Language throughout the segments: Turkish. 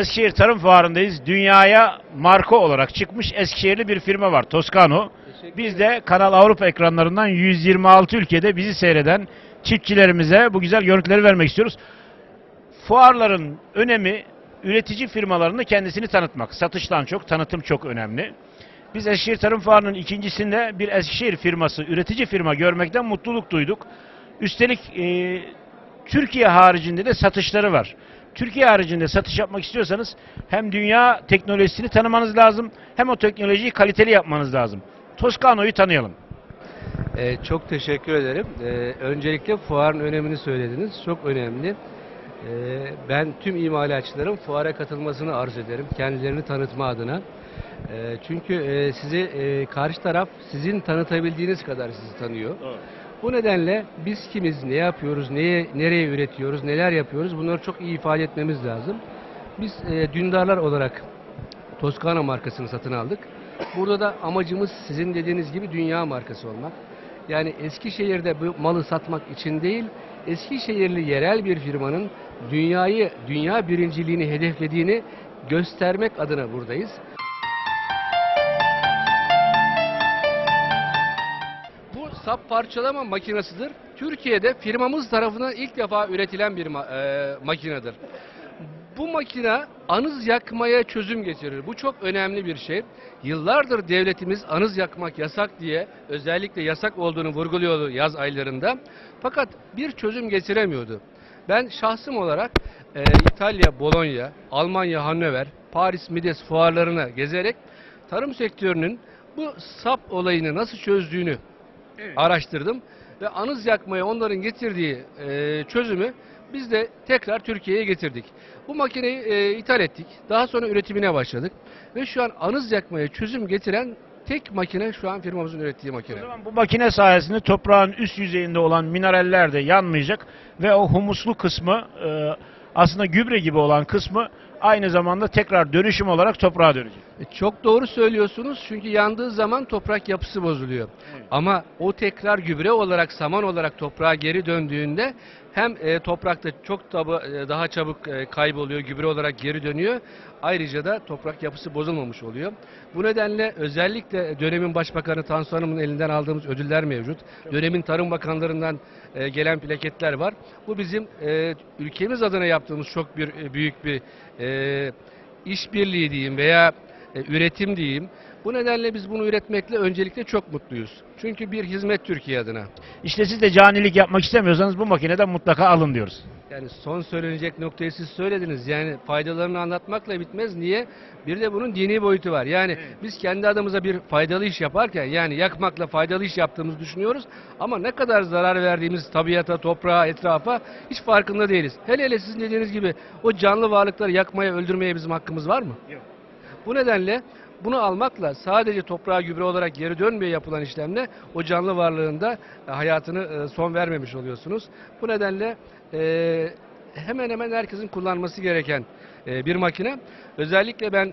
Eskişehir Tarım Fuarı'ndayız. Dünyaya marka olarak çıkmış Eskişehirli bir firma var. Toscano. Biz de Kanal Avrupa ekranlarından 126 ülkede bizi seyreden çiftçilerimize bu güzel görüntüleri vermek istiyoruz. Fuarların önemi üretici firmalarını kendisini tanıtmak. Satıştan çok, tanıtım çok önemli. Biz Eskişehir Tarım Fuarı'nın ikincisinde bir Eskişehir firması, üretici firma görmekten mutluluk duyduk. Üstelik e, Türkiye haricinde de satışları var. Türkiye haricinde satış yapmak istiyorsanız hem dünya teknolojisini tanımanız lazım hem o teknolojiyi kaliteli yapmanız lazım. Toscano'yu tanıyalım. Ee, çok teşekkür ederim. Ee, öncelikle fuarın önemini söylediniz. Çok önemli. Ee, ben tüm imalatçıların fuara katılmasını arz ederim. Kendilerini tanıtma adına. Ee, çünkü e, sizi e, karşı taraf sizin tanıtabildiğiniz kadar sizi tanıyor. Bu nedenle biz kimiz, ne yapıyoruz, neye, nereye üretiyoruz, neler yapıyoruz bunları çok iyi ifade etmemiz lazım. Biz e, dündarlar olarak Toscano markasını satın aldık. Burada da amacımız sizin dediğiniz gibi dünya markası olmak. Yani Eskişehir'de bu malı satmak için değil, Eskişehirli yerel bir firmanın dünyayı, dünya birinciliğini hedeflediğini göstermek adına buradayız. Sap parçalama makinesidir. Türkiye'de firmamız tarafından ilk defa üretilen bir ma- e, makinedir. Bu makine anız yakmaya çözüm getirir. Bu çok önemli bir şey. Yıllardır devletimiz anız yakmak yasak diye özellikle yasak olduğunu vurguluyordu yaz aylarında. Fakat bir çözüm getiremiyordu. Ben şahsım olarak e, İtalya, Bologna, Almanya, Hannover, Paris, Mides fuarlarına gezerek tarım sektörünün bu sap olayını nasıl çözdüğünü araştırdım ve anız yakmaya onların getirdiği e, çözümü biz de tekrar Türkiye'ye getirdik. Bu makineyi e, ithal ettik. Daha sonra üretimine başladık ve şu an anız yakmaya çözüm getiren tek makine şu an firmamızın ürettiği O makine. zaman bu makine sayesinde toprağın üst yüzeyinde olan mineraller de yanmayacak ve o humuslu kısmı e, aslında gübre gibi olan kısmı aynı zamanda tekrar dönüşüm olarak toprağa dönecek. E, Çok doğru söylüyorsunuz çünkü yandığı zaman toprak yapısı bozuluyor. Evet. Ama o tekrar gübre olarak, saman olarak toprağa geri döndüğünde hem e, toprakta çok tabu, e, daha çabuk e, kayboluyor, gübre olarak geri dönüyor. Ayrıca da toprak yapısı bozulmamış oluyor. Bu nedenle özellikle dönemin başbakanı Tansu Hanım'ın elinden aldığımız ödüller mevcut. Dönemin tarım bakanlarından e, gelen plaketler var. Bu bizim e, ülkemiz adına yaptığımız çok bir e, büyük bir e, işbirliği diyeyim veya e, üretim diyeyim. Bu nedenle biz bunu üretmekle öncelikle çok mutluyuz. Çünkü bir hizmet Türkiye adına. İşte siz de canilik yapmak istemiyorsanız bu makineden mutlaka alın diyoruz. Yani son söylenecek noktayı siz söylediniz. Yani faydalarını anlatmakla bitmez. Niye? Bir de bunun dini boyutu var. Yani biz kendi adımıza bir faydalı iş yaparken yani yakmakla faydalı iş yaptığımızı düşünüyoruz. Ama ne kadar zarar verdiğimiz tabiata, toprağa, etrafa hiç farkında değiliz. Hele hele sizin dediğiniz gibi o canlı varlıkları yakmaya, öldürmeye bizim hakkımız var mı? Yok. Bu nedenle bunu almakla sadece toprağa gübre olarak geri dönmeye yapılan işlemle o canlı varlığında e, hayatını e, son vermemiş oluyorsunuz. Bu nedenle e, hemen hemen herkesin kullanması gereken bir makine. Özellikle ben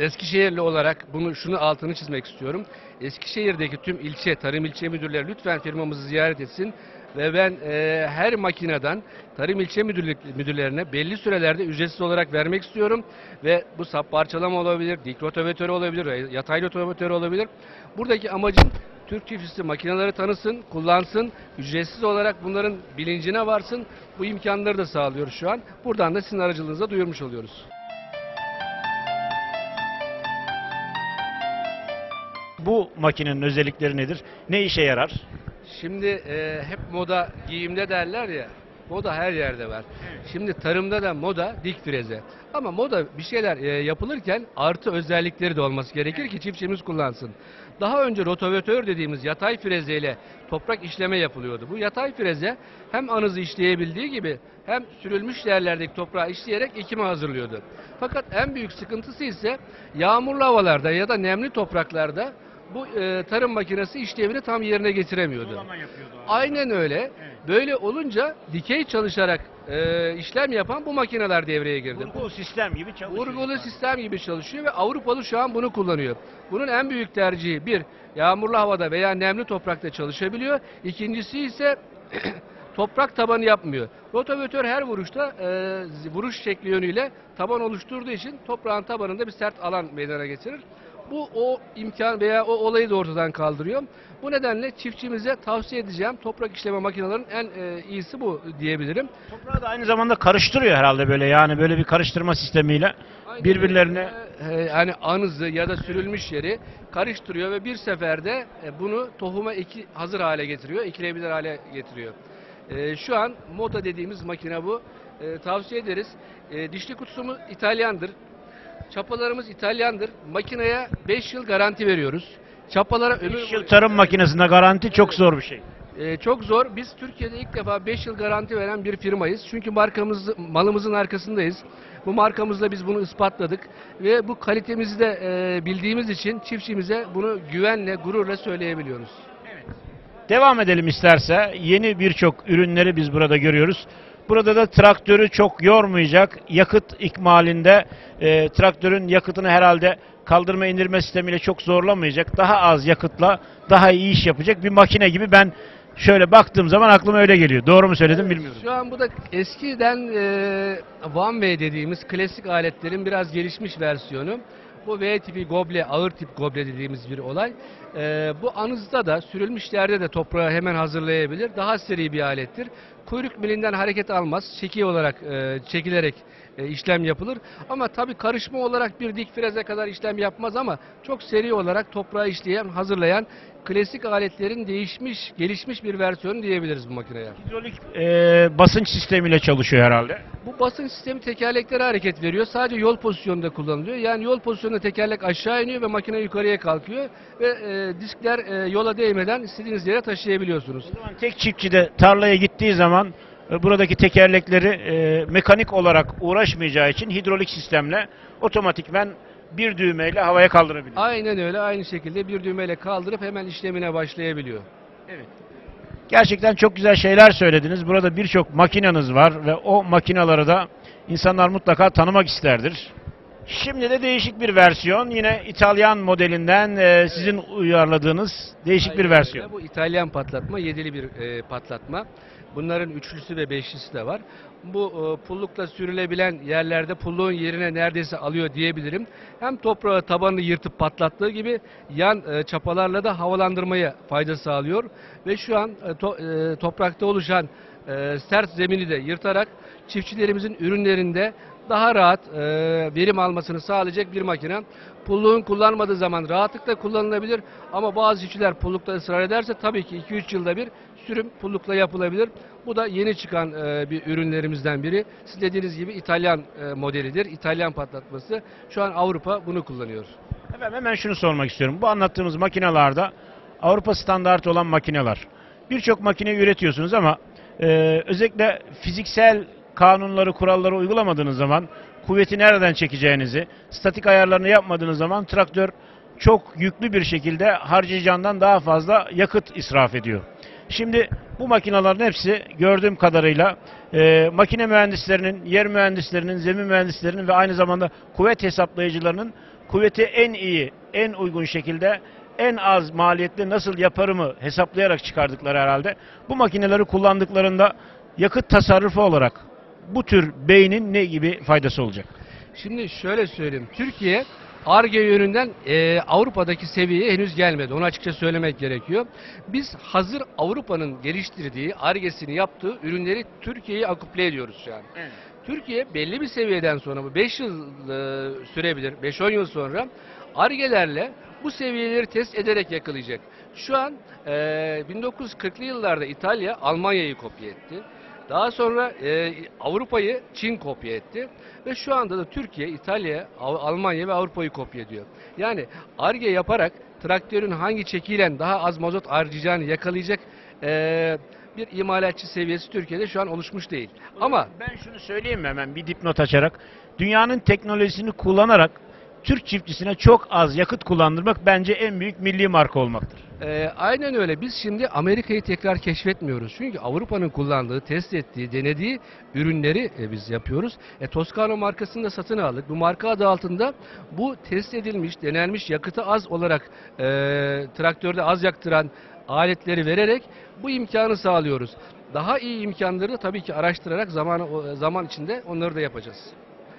Eskişehirli olarak bunu şunu altını çizmek istiyorum. Eskişehir'deki tüm ilçe, tarım ilçe müdürleri lütfen firmamızı ziyaret etsin ve ben e, her makineden tarım ilçe müdürlük, müdürlerine belli sürelerde ücretsiz olarak vermek istiyorum ve bu sap parçalama olabilir, dik rotavatörü olabilir, yatay rotavatörü olabilir. Buradaki amacım Türk çiftçisi makineleri tanısın, kullansın, ücretsiz olarak bunların bilincine varsın. Bu imkanları da sağlıyoruz şu an. Buradan da sizin aracılığınıza duyurmuş oluyoruz. Bu makinenin özellikleri nedir? Ne işe yarar? Şimdi e, hep moda giyimde derler ya. Moda her yerde var. Şimdi tarımda da moda dik freze. Ama moda bir şeyler e, yapılırken artı özellikleri de olması gerekir ki çiftçimiz kullansın. Daha önce rotavatör dediğimiz yatay frezeyle toprak işleme yapılıyordu. Bu yatay freze hem anızı işleyebildiği gibi hem sürülmüş yerlerdeki toprağı işleyerek ekime hazırlıyordu. Fakat en büyük sıkıntısı ise yağmurlu havalarda ya da nemli topraklarda bu e, tarım makinesi işlevini tam yerine getiremiyordu. Aynen öyle. Böyle olunca dikey çalışarak e, işlem yapan bu makineler devreye girdi. Vurgulu sistem gibi çalışıyor. Vurgulu sistem gibi çalışıyor ve Avrupalı şu an bunu kullanıyor. Bunun en büyük tercihi bir, yağmurlu havada veya nemli toprakta çalışabiliyor. İkincisi ise toprak tabanı yapmıyor. Rotavatör her vuruşta e, vuruş şekli yönüyle taban oluşturduğu için toprağın tabanında bir sert alan meydana getirir. Bu o imkan veya o olayı da ortadan kaldırıyor. Bu nedenle çiftçimize tavsiye edeceğim toprak işleme makinelerinin en e, iyisi bu diyebilirim. Toprağı da aynı zamanda karıştırıyor herhalde böyle yani böyle bir karıştırma sistemiyle Aynen birbirlerine öyle. E, yani anızı ya da sürülmüş yeri karıştırıyor ve bir seferde e, bunu tohuma eki hazır hale getiriyor, ekilebilir hale getiriyor. E, şu an moda dediğimiz makine bu. E, tavsiye ederiz. E, dişli kutusumuz İtalyandır. Çapalarımız İtalyandır. Makineye 5 yıl garanti veriyoruz. Çapalara ömür 3 yıl tarım makinesinde garanti çok zor bir şey. ee, çok zor. Biz Türkiye'de ilk defa 5 yıl garanti veren bir firmayız. Çünkü markamız, malımızın arkasındayız. Bu markamızla biz bunu ispatladık. Ve bu kalitemizi de e, bildiğimiz için çiftçimize bunu güvenle, gururla söyleyebiliyoruz. Devam edelim isterse. Yeni birçok ürünleri biz burada görüyoruz. Burada da traktörü çok yormayacak. Yakıt ikmalinde e, traktörün yakıtını herhalde kaldırma indirme sistemiyle çok zorlamayacak. Daha az yakıtla daha iyi iş yapacak bir makine gibi ben şöyle baktığım zaman aklıma öyle geliyor. Doğru mu söyledim bilmiyorum. Şu an bu da eskiden e, One Way dediğimiz klasik aletlerin biraz gelişmiş versiyonu. Bu V tipi goble, ağır tip goble dediğimiz bir olay. E, bu anızda da sürülmüş yerde de toprağı hemen hazırlayabilir. Daha seri bir alettir. Kuyruk milinden hareket almaz. Çeki olarak e, çekilerek e, işlem yapılır. Ama tabii karışma olarak bir dik freze kadar işlem yapmaz ama çok seri olarak toprağı işleyen, hazırlayan klasik aletlerin değişmiş, gelişmiş bir versiyonu diyebiliriz bu makineye. Hidrolik e, basınç sistemiyle çalışıyor herhalde. Bu basınç sistemi tekerleklere hareket veriyor. Sadece yol pozisyonunda kullanılıyor. Yani yol pozisyonunda tekerlek aşağı iniyor ve makine yukarıya kalkıyor. Ve e, diskler e, yola değmeden istediğiniz yere taşıyabiliyorsunuz. O zaman tek çiftçi de tarlaya gittiği zaman e, buradaki tekerlekleri e, mekanik olarak uğraşmayacağı için hidrolik sistemle otomatikmen bir düğmeyle havaya kaldırabiliyor. Aynen öyle. Aynı şekilde bir düğmeyle kaldırıp hemen işlemine başlayabiliyor. Gerçekten çok güzel şeyler söylediniz. Burada birçok makineniz var ve o makinaları da insanlar mutlaka tanımak isterdir. Şimdi de değişik bir versiyon. Yine İtalyan modelinden e, sizin uyarladığınız değişik bir Aynen versiyon. öyle. Bu İtalyan patlatma, yedili bir e, patlatma. Bunların üçlüsü ve beşlisi de var. Bu e, pullukla sürülebilen yerlerde pulluğun yerine neredeyse alıyor diyebilirim. Hem toprağı tabanını yırtıp patlattığı gibi yan e, çapalarla da havalandırmaya fayda sağlıyor. Ve şu an e, to- e, toprakta oluşan e, sert zemini de yırtarak çiftçilerimizin ürünlerinde daha rahat e, verim almasını sağlayacak bir makine. Pulluğun kullanmadığı zaman rahatlıkla kullanılabilir ama bazı çiftçiler pullukta ısrar ederse tabii ki 2-3 yılda bir sürüm pullukla yapılabilir. Bu da yeni çıkan e, bir ürünlerimizden biri. Siz dediğiniz gibi İtalyan e, modelidir. İtalyan patlatması. Şu an Avrupa bunu kullanıyor. Efendim hemen şunu sormak istiyorum. Bu anlattığımız makinalarda Avrupa standartı olan makineler. Birçok makine üretiyorsunuz ama e, özellikle fiziksel kanunları, kuralları uygulamadığınız zaman kuvveti nereden çekeceğinizi, statik ayarlarını yapmadığınız zaman traktör çok yüklü bir şekilde harcayacağından daha fazla yakıt israf ediyor. Şimdi bu makinelerin hepsi gördüğüm kadarıyla e, makine mühendislerinin, yer mühendislerinin, zemin mühendislerinin ve aynı zamanda kuvvet hesaplayıcılarının kuvveti en iyi, en uygun şekilde en az maliyetli nasıl yaparımı hesaplayarak çıkardıkları herhalde. Bu makineleri kullandıklarında yakıt tasarrufu olarak bu tür beynin ne gibi faydası olacak? Şimdi şöyle söyleyeyim. Türkiye ARGE yönünden e, Avrupa'daki seviyeye henüz gelmedi. Onu açıkça söylemek gerekiyor. Biz hazır Avrupa'nın geliştirdiği, ARGE'sini yaptığı ürünleri Türkiye'ye akuple ediyoruz şu an. Türkiye belli bir seviyeden sonra bu 5 yıl e, sürebilir, 5-10 yıl sonra ARGE'lerle bu seviyeleri test ederek yakalayacak. Şu an e, 1940'lı yıllarda İtalya Almanya'yı kopya etti. Daha sonra e, Avrupa'yı Çin kopya etti ve şu anda da Türkiye, İtalya, Av- Almanya ve Avrupa'yı kopya ediyor. Yani ARGE yaparak traktörün hangi çekiyle daha az mazot harcayacağını yakalayacak e, bir imalatçı seviyesi Türkiye'de şu an oluşmuş değil. Ama ben şunu söyleyeyim mi hemen bir dipnot açarak. Dünyanın teknolojisini kullanarak Türk çiftçisine çok az yakıt kullandırmak bence en büyük milli marka olmaktır. Ee, aynen öyle. Biz şimdi Amerika'yı tekrar keşfetmiyoruz. Çünkü Avrupa'nın kullandığı, test ettiği, denediği ürünleri e, biz yapıyoruz. E, Toscano markasını da satın aldık. Bu marka adı altında bu test edilmiş, denenmiş yakıtı az olarak e, traktörde az yaktıran aletleri vererek bu imkanı sağlıyoruz. Daha iyi imkanları tabii ki araştırarak zaman zaman içinde onları da yapacağız.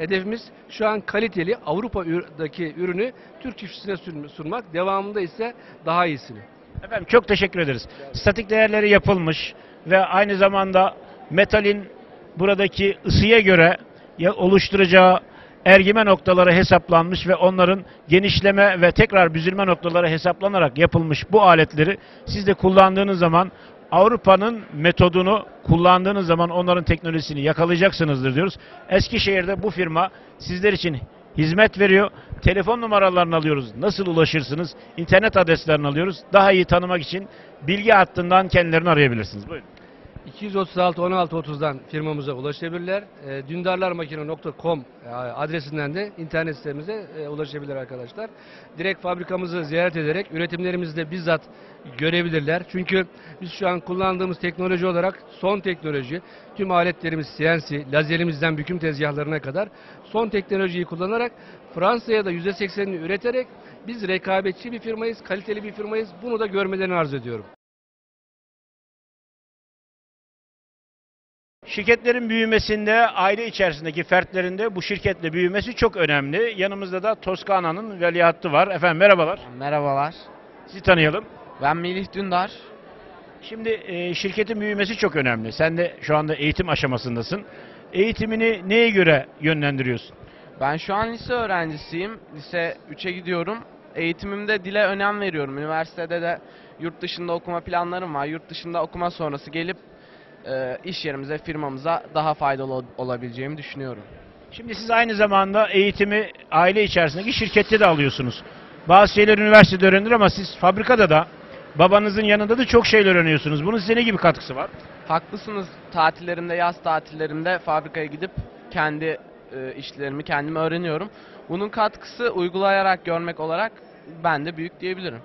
Hedefimiz şu an kaliteli Avrupa'daki ürünü Türk çiftçisine sun- sunmak. Devamında ise daha iyisini. Efendim çok teşekkür ederiz. Statik değerleri yapılmış ve aynı zamanda metalin buradaki ısıya göre oluşturacağı ergime noktaları hesaplanmış ve onların genişleme ve tekrar büzülme noktaları hesaplanarak yapılmış bu aletleri siz de kullandığınız zaman Avrupa'nın metodunu kullandığınız zaman onların teknolojisini yakalayacaksınızdır diyoruz. Eskişehir'de bu firma sizler için hizmet veriyor. Telefon numaralarını alıyoruz. Nasıl ulaşırsınız? İnternet adreslerini alıyoruz. Daha iyi tanımak için bilgi hattından kendilerini arayabilirsiniz. Buyurun. 236 16 30'dan firmamıza ulaşabilirler. E, dündarlarmakine.com adresinden de internet sitemize e, ulaşabilir arkadaşlar. Direkt fabrikamızı ziyaret ederek üretimlerimizi de bizzat görebilirler. Çünkü biz şu an kullandığımız teknoloji olarak son teknoloji, tüm aletlerimiz CNC, lazerimizden büküm tezgahlarına kadar son teknolojiyi kullanarak Fransa'ya da %80'ini üreterek biz rekabetçi bir firmayız, kaliteli bir firmayız. Bunu da görmelerini arz ediyorum. Şirketlerin büyümesinde, aile içerisindeki fertlerinde bu şirketle büyümesi çok önemli. Yanımızda da Toskana'nın veliahtı var. Efendim merhabalar. Merhabalar. Sizi tanıyalım. Ben Melih Dündar. Şimdi e, şirketin büyümesi çok önemli. Sen de şu anda eğitim aşamasındasın. Eğitimini neye göre yönlendiriyorsun? Ben şu an lise öğrencisiyim. Lise 3'e gidiyorum. Eğitimimde dile önem veriyorum. Üniversitede de yurt dışında okuma planlarım var. Yurt dışında okuma sonrası gelip e, iş yerimize, firmamıza daha faydalı ol- olabileceğimi düşünüyorum. Şimdi siz aynı zamanda eğitimi aile içerisindeki şirkette de alıyorsunuz. Bazı şeyler üniversitede öğrenilir ama siz fabrikada da babanızın yanında da çok şeyler öğreniyorsunuz. Bunun size ne gibi katkısı var? Haklısınız. Tatillerimde, yaz tatillerimde fabrikaya gidip kendi e, işlerimi kendim öğreniyorum. Bunun katkısı uygulayarak görmek olarak ben de büyük diyebilirim.